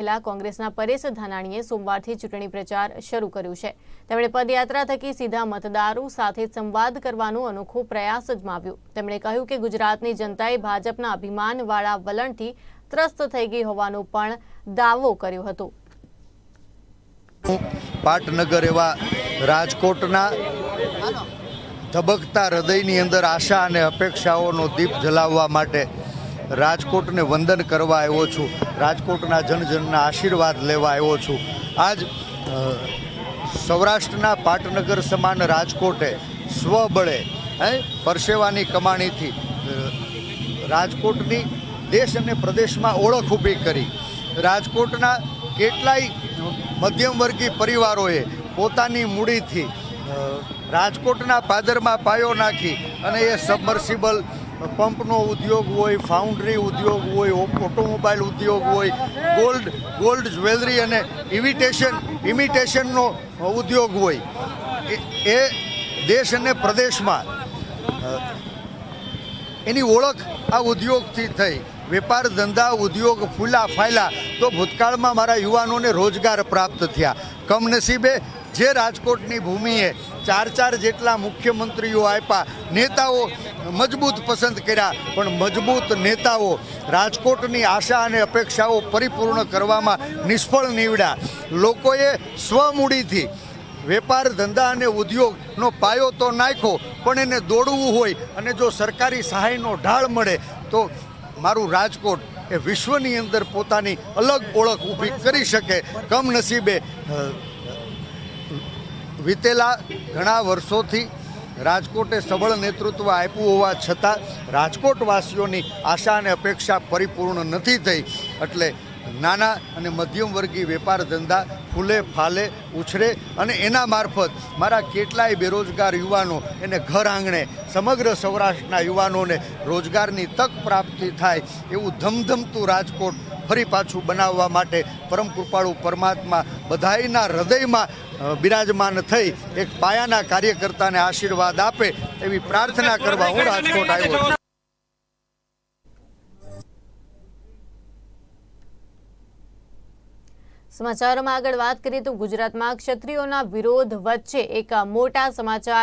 પહેલા કોંગ્રેસના પરેશ ધાનાણીએ સોમવારથી ચૂંટણી પ્રચાર શરૂ કર્યું છે. તેમણે પદયાત્રા થકી સીધા મતદારો સાથે સંવાદ કરવાનો અનોખો પ્રયાસ અજમાવ્યો તેમણે કહ્યું કે ગુજરાતની જનતાએ ભાજપના અભિમાનવાળા વલણથી ત્રસ્ત થઈ ગઈ હોવાનો પણ દાવો કર્યો હતો. પાટનગર એવા રાજકોટના ધબકતા હૃદયની અંદર આશા અને અપેક્ષાઓનો દીપ જલાવવા માટે રાજકોટને વંદન કરવા આવ્યો છું. રાજકોટના જનજનના આશીર્વાદ લેવા આવ્યો છું. આજ સૌરાષ્ટ્રના પાટનગર સમાન રાજકોટે સ્વબળે, હે, પરસેવાની કમાણીથી રાજકોટની દેશ અને પ્રદેશમાં ઓળખ ઊભી કરી. રાજકોટના કેટલાય મધ્યમવર્ગીય પરિવારોએ પોતાની મૂડીથી રાજકોટના પાદરમાં પાયો નાખી અને એ સબમર્સિબલ પંપનો ઉદ્યોગ હોય, ફાઉન્ડરી ઉદ્યોગ હોય ઓટોમોબાઈલ ઉદ્યોગ હોય, ગોલ્ડ ગોલ્ડ જ્વેલરી અને ઇમિટેશન, ઇમિટેશનનો ઉદ્યોગ હોય. એ દેશ અને પ્રદેશમાં એની ઓળખ આ ઉદ્યોગથી થઈ. વેપાર ધંધા, ઉદ્યોગ ફૂલા ફાયલા, તો ભૂતકાળમાં મારા યુવાનોને રોજગાર પ્રાપ્ત થયા. કમનસીબે જે રાજકોટની ભૂમિએ ચાર ચાર જેટલા મુખ્યમંત્રીઓ આપ્યા, નેતાઓ મજબૂત પસંદ કર્યા, પણ મજબૂત નેતાઓ રાજકોટની આશા અને અપેક્ષાઓ પરિપૂર્ણ કરવામાં નિષ્ફળ નીવડ્યા. લોકોએ સ્વમૂડીથી વેપાર, ધંધા અને ઉદ્યોગનો પાયો તો નાખ્યો, પણ એને દોડવું હોય અને જો સરકારી સહાયનો ઢાળ મળે, તો મારું રાજકોટ એ વિશ્વની અંદર પોતાની અલગ ઓળખ ઊભી કરી શકે. કમનસીબે વિતેલા ઘણા વર્ષોથી રાજકોટે સબળ નેતૃત્વ આપ્યું હોવા છતાં રાજકોટવાસીઓની આશા અને અપેક્ષા પરિપૂર્ણ નથી થઈ. એટલે નાના અને મધ્યમ વર્ગીય વેપાર ધંધા ફૂલે ફાલે ઉછરે અને એના મારફત મારા કેટલાય બેરોજગાર યુવાનો એને ઘર આંગણે સમગ્ર સૌરાષ્ટ્રના યુવાનોને રોજગારની તક પ્રાપ્તિ થાય એવું ધમધમતું રાજકોટ ફરી પાછું બનાવવા માટે પરમ કૃપાળુ પરમાત્મા બધાયના હૃદયમાં બિરાજમાન થઈ એક પાયાના કાર્યકર્તાને આશીર્વાદ આપે એવી પ્રાર્થના કરવા હું રાજકોટ આવ્યો છું. સમાચારોમાં આગળ વાત કરીએ તો ગુજરાતમાં ક્ષત્રિયોના વિરોધ વચ્ચે એક મોટા સમાચાર